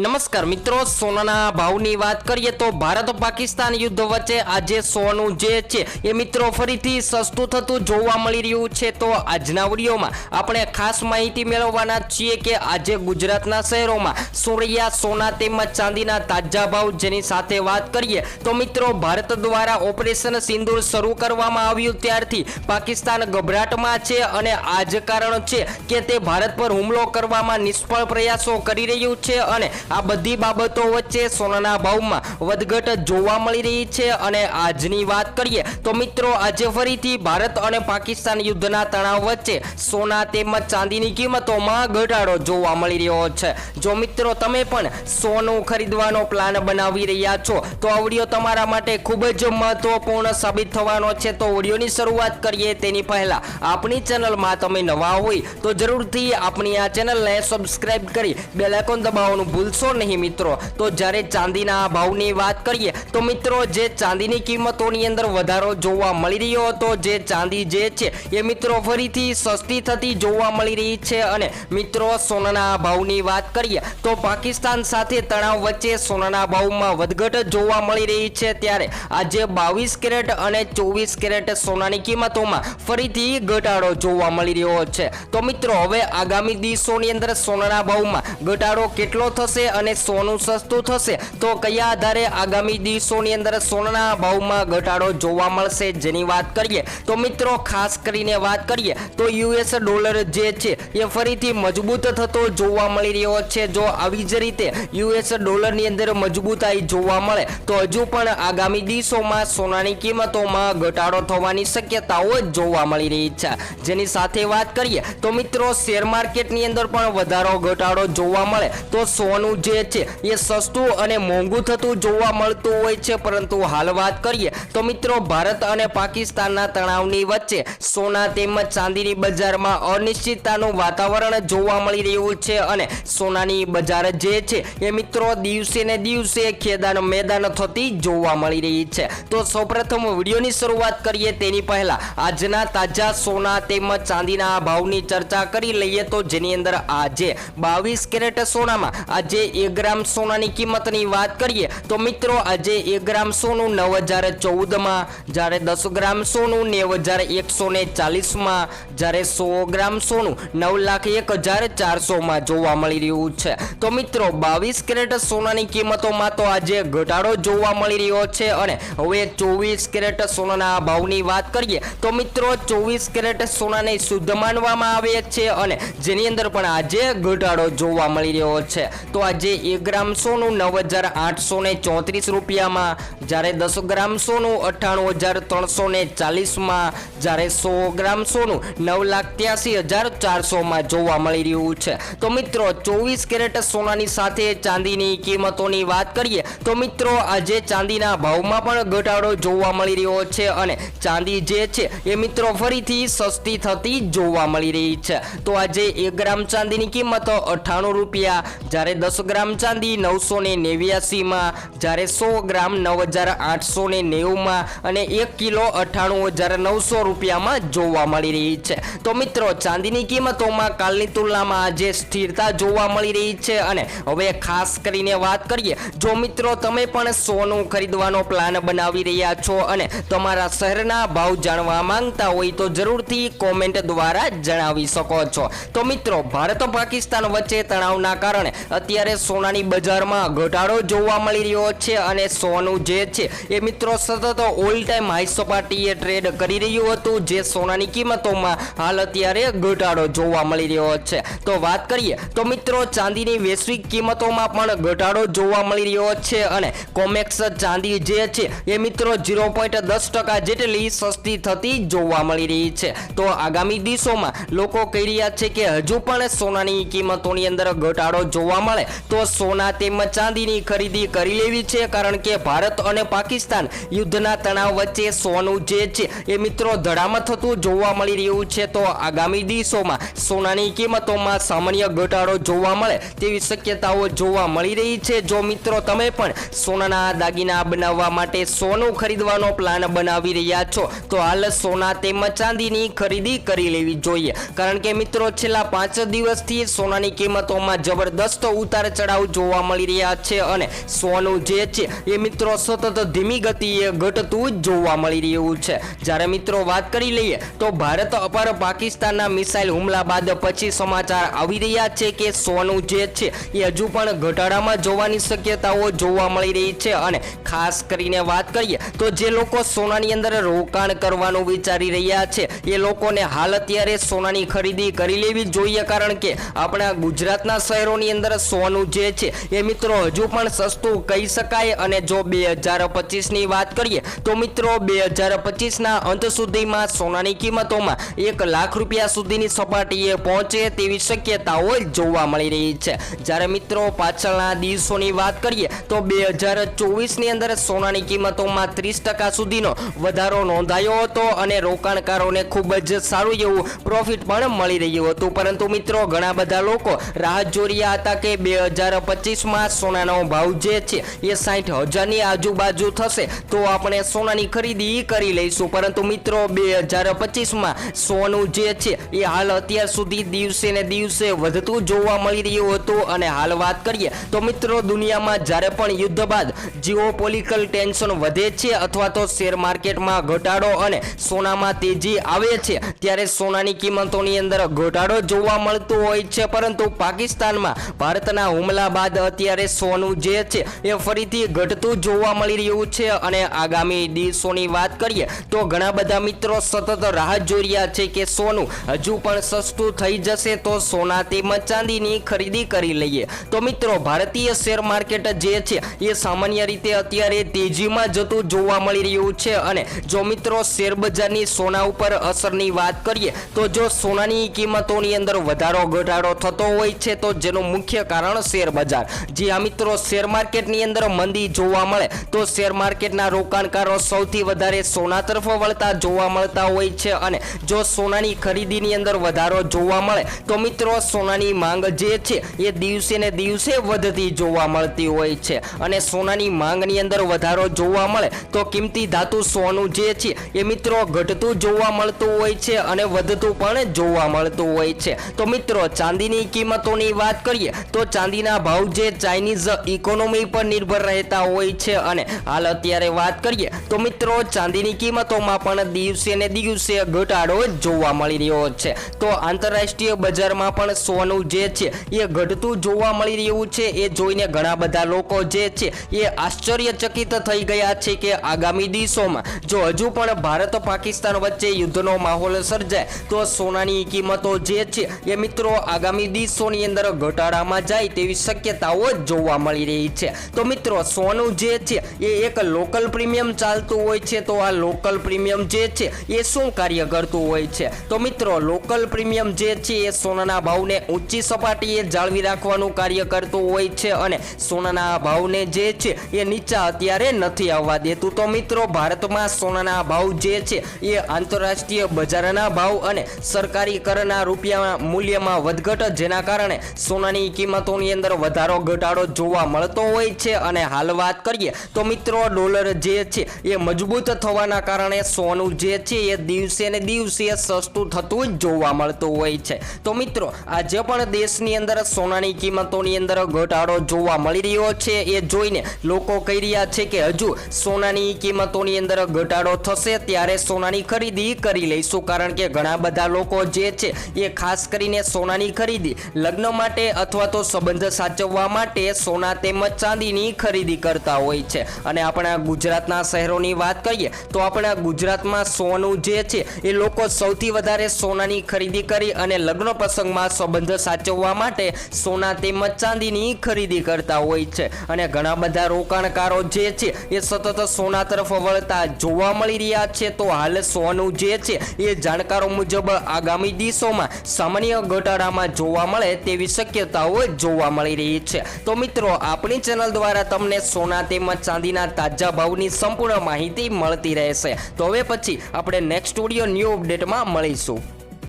નમસ્કાર મિત્રો, સોનાના ભાવની વાત કરીએ તો ભારત પાકિસ્તાન યુદ્ધ વચ્ચે આજે સોનું જે છે એ મિત્રો ફરીથી સસ્તું થતું જોવા મળી રહ્યું છે. તો આજના વિડીયોમાં આપણે ખાસ માહિતી મેળવવાના છીએ કે આજે ગુજરાતના શહેરોમાં સોરિયા સોના તેમજ ચાંદીના તાજા ભાવ જેની સાથે વાત કરીએ તો મિત્રો, ભારત દ્વારા ઓપરેશન સિંદૂર શરૂ કરવામાં આવ્યું ત્યારથી પાકિસ્તાન ગભરાટમાં છે અને આ જ કારણ છે કે તે ભારત પર હુમલો કરવામાં નિષ્ફળ પ્રયાસો કરી રહ્યું છે અને આ બધી બાબતો વચ્ચે સોનાના ભાવમાં વધઘટ જોવા મળી રહી છે અને આજની વાત કરીએ તો મિત્રો, આજે ફરીથી ભારત અને પાકિસ્તાન યુદ્ધના તણાવ વચ્ચે સોના તેમજ ચાંદીની કિંમતોમાં ઘટાડો જોવા મળી રહ્યો છે. જો મિત્રો, તમે પણ સોનું ખરીદવાનો પ્લાન બનાવી રહ્યા છો, તો આ વીડિયો તમારા માટે ખૂબ જ મહત્વપૂર્ણ સાબિત થવાનો છે. તો વિડીયોની શરૂઆત કરીએ તેની પહેલા, આપણી ચેનલમાં તમે નવા હોય તો જરૂરથી આપણી આ ચેનલને સબસ્ક્રાઇબ કરી બેલાઇકોન દબાવવાનું ભૂલશો નહીં મિત્રો. તો જ્યારે ચાંદીના ભાવની વાત કરીએ, તો મિત્રો જે ચાંદીની કિંમતોની અંદર વધારો જોવા મળી રહ્યો હતો, જે ચાંદી જે છે, એ મિત્રો ફરીથી સસ્તી થતી જોવા મળી રહી છે. અને મિત્રો, સોનાના ભાવની વાત કરીએ, તો પાકિસ્તાન સાથે તણાવ વચ્ચે સોનાના ભાવમાં વધઘટ જોવા મળી રહી છે. ત્યારે આજે બાવીસ કેરેટ અને ચોવીસ કેરેટ સોનાની કિંમતોમાં ફરીથી ઘટાડો જોવા મળી રહ્યો છે. તો મિત્રો, હવે આગામી દિવસોની અંદર સોનાના ભાવમાં ઘટાડો કેટલો થશે અને સોનું સસ્તું થશે. તો કયા આધારે આગામી દિવસોની અંદર સોનાના ભાવમાં ઘટાડો જોવા મળશે જેની વાત કરીએ, તો મિત્રો ખાસ કરીને વાત કરીએ, તો યુએસ ડોલર જે છે, એ ફરીથી મજબૂત થતો જોવા મળી રહ્યો છે. જો આવી જ રીતે યુએસ ડોલરની અંદર મજબૂતાઈ જોવા મળે, તો હજુ પણ આગામી દિવસોમાં સોનાની કિંમતોમાં ઘટાડો થવાની શક્યતાઓ જોવા મળી રહી છે. જેની સાથે વાત કરીએ, તો મિત્રો શેર માર્કેટની અંદર પણ વધારો ઘટાડો જોવા મળે, તો સોનું જે છે, એ સસ્તું અને મોંઘું થતું જોવા મળતું હોય છે. પરંતુ હાલ વાત કરીએ તો મિત્રો, ભારત અને પાકિસ્તાનના તણાવની વચ્ચે સોના તેમજ ચાંદીની બજારમાં અનિશ્ચિતતાનું વાતાવરણ જોવા મળી રહ્યું છે અને સોનાની બજાર જે છે, એ મિત્રો દિવસે ને દિવસે ખેદાન મેદાન થતી જોવા મળી રહી છે. તો સૌપ્રથમ વિડીયોની શરૂઆત કરીએ તેની પહેલા. આજના તાજા સોના તેમજ ચાંદીના ભાવની ચર્ચા કરી લઈએ તો જેની અંદર આજે બાવીસ કેરેટ સોનામાં આજે એક ગ્રામ સોનાની કિંમતની વાત કરીએ તો મિત્રો આજે એક ગ્રામ સોનું નવ હજાર ચૌદમાં, જ્યારે દસ ગ્રામ સોનું નેવ હજાર એકસો ને ચાલીસમાં, જ્યારે સો ગ્રામ સોનું નવ લાખ એક હજાર ચારસોમાં જોવા મળી રહ્યું છે. તો મિત્રો બાવીસ કેરેટ સોનાની કિંમતોમાં તો આજે ઘટાડો જોવા મળી રહ્યો છે અને હવે ચોવીસ કેરેટ સોનાના ભાવની વાત કરીએ તો મિત્રો ચોવીસ કેરેટ સોનાને શુદ્ધ માનવામાં આવે છે અને જેની અંદર પણ આજે ઘટાડો જોવા મળી રહ્યો છે. તો આજે એક ગ્રામ સોનું નવ હજાર આઠસો ને ચોત્રીસ રૂપિયામાં, જ્યારે દસ ગ્રામ સોનું અઠ્ઠાણું હજાર ત્રણસો ને ચાલીસમાં, જ્યારે સો ગ્રામ સોનું નવ લાખ ત્યાસી હજાર ચારસોમાં જોવા મળી રહ્યું છે. તો મિત્રો, ચોવીસ કેરેટ સોનાની સાથે ચાંદીની કિંમતોની વાત કરીએ, તો મિત્રો, આજે ચાંદીના ભાવમાં પણ ઘટાડો જોવા મળી રહ્યો છે અને ચાંદી જે છે એ મિત્રો ફરીથી સસ્તી થતી જોવા મળી રહી છે. તો આજે એક ગ્રામ ચાંદીની કિંમત અઠ્ઠાણું રૂપિયા, જ્યારે દસ ગ્રામ ચાંદી નવસો ને નેવ્યાસીમાં, જ્યારે સો ગ્રામ નવ હજાર આઠસો ને નેવુંમાં અને એક કિલો અઠ્ઠાણું હજાર નવસો રૂપિયામાં જોવા મળી રહી છે. તો મિત્રો, ચાંદીની કિંમતોમાં કાલની તુલનામાં આજે સ્થિરતા જોવા મળી રહી છે અને હવે ખાસ કરીને વાત કરીએ, જો મિત્રો તમે પણ સોનું ખરીદવાનો પ્લાન બનાવી રહ્યા છો અને તમારા શહેરના ભાવ જાણવા માંગતા હોય તો જરૂરથી કોમેન્ટ દ્વારા જણાવી શકો છો. તો મિત્રો, ભારત પાકિસ્તાન વચ્ચે તણાવના કારણે અત્યારે સોનાની બજારમાં ઘટાડો જોવા મળી રહ્યો છે અને સોનું જે છે એ મિત્રો સતત ઓલ ટાઈમ હાઈ સપાટીએ ટ્રેડ કરી રહ્યું હતું, જે સોનાની કિંમતોમાં હાલ અત્યારે ઘટાડો જોવા મળી રહ્યો છે. તો વાત કરીએ, તો મિત્રો ચાંદીની વૈશ્વિક કિંમતોમાં પણ ઘટાડો જોવા મળી રહ્યો છે અને કોમેક્સ ચાંદી જે છે એ મિત્રો ઝીરો પોઈન્ટ દસ ટકા જેટલી સસ્તી થતી જોવા મળી રહી છે. તો આગામી દિવસોમાં લોકો કહી રહ્યા છે કે હજુ પણ સોનાની કિંમતોની અંદર ઘટાડો જોવા મળે તો સોના તેમજ ચાંદીની ખરીદી કરી લેવી છે, કારણ કે ભારત અને પાકિસ્તાન યુદ્ધના તણાવ વચ્ચે સોનું જે છે એ મિત્રો ધડામાં થતું જોવા મળી રહ્યું છે. તો આગામી દિવસોમાં સોનાની કિંમતોમાં સામાન્ય ઘટાડો જોવા મળે તેવી શક્યતાઓ જોવા મળી રહી છે. જો મિત્રો તમે પણ સોનાના દાગીના બનાવવા માટે સોનું ખરીદવાનો પ્લાન બનાવી રહ્યા છો, તો હાલ સોના તેમજ ચાંદીની ખરીદી કરી લેવી જોઈએ. કારણ કે મિત્રો છેલ્લા પાંચ દિવસથી સોનાની કિંમતોમાં જબરદસ્ત ઉતાર ચઢાવ જોવા મળી રહ્યા છે અને સોનું જે છે એ મિત્રો સતત ધીમી ગતિએ ઘટતું જ જોવા મળી રહ્યું છે. જ્યારે મિત્રો વાત કરી લઈએ તો ભારત પર પાકિસ્તાનના મિસાઇલ હુમલા બાદ પછી સમાચાર આવી રહ્યા છે કે સોનું જે છે એ હજુ પણ ઘટાડામાં જોવાની શક્યતાઓ જોવા મળી રહી છે અને ખાસ કરીને વાત કરીએ તો જે લોકો સોનાની અંદર રોકાણ કરવાનું વિચારી રહ્યા છે, એ લોકોને હાલ અત્યારે સોનાની ખરીદી કરી લેવી જોઈએ કારણ કે આપણા ગુજરાતના શહેરોની અંદર સોનું જે છે એ મિત્રો હજુ પણ સસ્તું કહી શકાય અને જો બે હજાર પચીસની વાત કરીએ તો મિત્રો બે હજાર પચીસના અંત સુધીમાં સોનાની કિંમતોમાં એક લાખ રૂપિયા સુધીની સપાટીએ પહોંચે તેવી શક્યતાઓ જોવા મળી રહી છે. જ્યારે મિત્રો પાછળના દિવસોની વાત કરીએ તો બે હજાર ચોવીસની અંદર સોનાની કિંમતોમાં ત્રીસ ટકા સુધીનો વધારો નોંધાયો હતો અને રોકાણકારોને ખૂબ જ સારું એવું પ્રોફિટ પણ મળી રહ્યું હતું. પરંતુ મિત્રો ઘણા બધા લોકો રાહ જોઈ હતા કે બે હજાર પચીસમાં સોનાનો ભાવ જે છે એ સાઠ હજારની આજુબાજુ થશે. તો આપણે સોનાની ખરીદી કરી લઈશું. પરંતુ મિત્રો, બે હજાર પચીસમાં સોનું જે છે એ હાલ અત્યાર સુધી દિવસે ને દિવસે વધતું જોવા મળી રહ્યું હતું. અને હાલ વાત કરીએ, તો મિત્રો, દુનિયામાં જ્યારે પણ યુદ્ધ બાદ જીઓપોલિટિકલ ટેન્શન વધે છે અથવા તો શેર માર્કેટમાં ઘટાડો અને સોનામાં તેજી આવે છે, ત્યારે સોનાની કિંમતોની અંદર ઘટાડો જોવા મળતો હોય છે. પરંતુ પાકિસ્તાનમાં ભારતના હુમલા બાદ અત્યારે સોનું જે છે એ ફરીથી ઘટતું જોવા મળી રહ્યું છે અને આગામી દિવસોની વાત કરીએ તો ઘણા બધા મિત્રો સતત રાહ જોઈ રહ્યા છે કે સોનું હજુ પણ સસ્તું થઈ જશે તો સોના તેમજ ચાંદીની ખરીદી કરી લઈએ. તો મિત્રો, ભારતીય શેર માર્કેટ જે છે એ સામાન્ય રીતે અત્યારે તેજીમાં જતું જોવા મળી રહ્યું છે અને જો મિત્રો શેર બજારની સોના ઉપર અસરની વાત કરીએ તો જો સોનાની કિંમતોની અંદર વધારો ઘટાડો થતો હોય છે તો જેનું મુખ્ય કારણ શેર બજાર. જી આ મિત્રો, શેર માર્કેટની અંદર મંદી જોવા મળે તો શેર માર્કેટના રોકાણકારો સૌથી વધારે સોના તરફ વળતા જોવા મળતા હોય છે અને જો સોનાની ખરીદીની અંદર વધારો જોવા મળે તો મિત્રો, સોનાની માંગ જે છે એ દિવસે ને દિવસે વધતી જોવા મળતી હોય છે અને સોનાની માંગની અંદર વધારો જોવા મળે તો કિંમતી ધાતુ સોનું જે છે એ મિત્રો ઘટતું જોવા મળતું હોય છે અને વધતું પણ જોવા મળતું હોય છે. તો મિત્રો, ચાંદીની કિંમતોની વાત કરીએ તો ચાંદીના ભાવ જે ચાઇનીઝ ઇકોનોમી પર નિર્ભર રહેતા હોય છે. અને હાલ અત્યારે વાત કરીએ તો મિત્રો, ચાંદીની કિંમતોમાં પણ દિવસે ને દિવસે ઘટાડો જોવા મળી રહ્યો છે. તો આંતરરાષ્ટ્રીય બજારમાં પણ સોનું જે છે, એ ઘટતું જોવા મળી રહ્યું છે. એ જોઈને ઘણા બધા લોકો જે છે, એ આશ્ચર્યચકિત થઈ ગયા છે કે આગામી દિવસોમાં જો હજુ પણ ભારત પાકિસ્તાન વચ્ચે યુદ્ધનો માહોલ સર્જાય, તો સોનાની કિંમતો જે છે, એ મિત્રો, આગામી દિવસોની અંદર ઘટાડામાં જાય તેવી શક્યતાઓ જોવા મળી રહી છે. તો મિત્રો, સોનું જે છે, એ એક લોકલ પ્રીમિયમ ચાલતું હોય છે. તો આ લોકલ પ્રીમિયમ જે છે, એ શું કાર્ય કરતું હોય છે? તો મિત્રો લોકલ પ્રીમિયમ જે છે, એ સોનાના ભાવને ઊંચી સપાટીએ જાળવી રાખવાનું કાર્ય કરતું હોય છે અને સોનાના ભાવને જે છે, એ નીચા અત્યારે નથી આવવા દેતું. તો મિત્રો, ભારતમાં સોનાના ભાવ જે છે, એ આંતરરાષ્ટ્રીય બજારના ભાવ અને સરકારી કરના રૂપિયા મૂલ્યમાં વધઘટ જેના કારણે સોનાની કિંમતોની અંદર વધારો ઘટાડો જોવા મળતો હોય છે અને હાલ વાત કરીએ તો મિત્રો ડોલર જે છે એ મજબૂત થવાના કારણે સોનું જે છે એ દિવસે ને દિવસે સસ્તું થતું જ જોવા મળતું હોય છે. તો મિત્રો, આજે પણ દેશની અંદર સોનાની કિંમતોની અંદર ઘટાડો જોવા મળી રહ્યો છે એ જોઈને લોકો કહી રહ્યા છે કે હજુ સોનાની કિંમતોની અંદર ઘટાડો થશે ત્યારે સોનાની ખરીદી કરી લઈશું. કારણ કે ઘણા બધા લોકો જે છે એ ખાસ કરીને સોનાની ખરીદી લગ્ન માટે અથવા તો સંબંધ સાચવવા માટે સોના તેમજ ચાંદીની ખરીદી કરતા હોય છે. અને આપણા ગુજરાતના શહેરોની વાત કરીએ, તો આપણા ગુજરાતમાં સોનું જે છે, એ લોકો સૌથી વધારે સોનાની ખરીદી કરી અને લગ્ન પ્રસંગમાં સંબંધ સાચવવા માટે સોના તેમજ ચાંદીની ખરીદી કરતા હોય છે. અને ઘણા બધા રોકાણકારો જે છે, એ સતત સોના તરફ વળતા જોવા મળી રહ્યા છે. તો હાલ સોનું જે છે, એ જાણકારો મુજબ આગામી દિવસોમાં સામાન્ય ઘટાડામાં જોવા મળે તેવી શક્યતાઓ જોવા મળી રહી છે. તો મિત્રો, આપણી ચેનલ દ્વારા તમને સોના તેમજ ચાંદીના તાજા ભાવની સંપૂર્ણ માહિતી મળતી રહેશે. તો હવે પછી આપણે નેક્સ્ટ સ્ટુડિયો ન્યૂ અપડેટમાં મળીશું.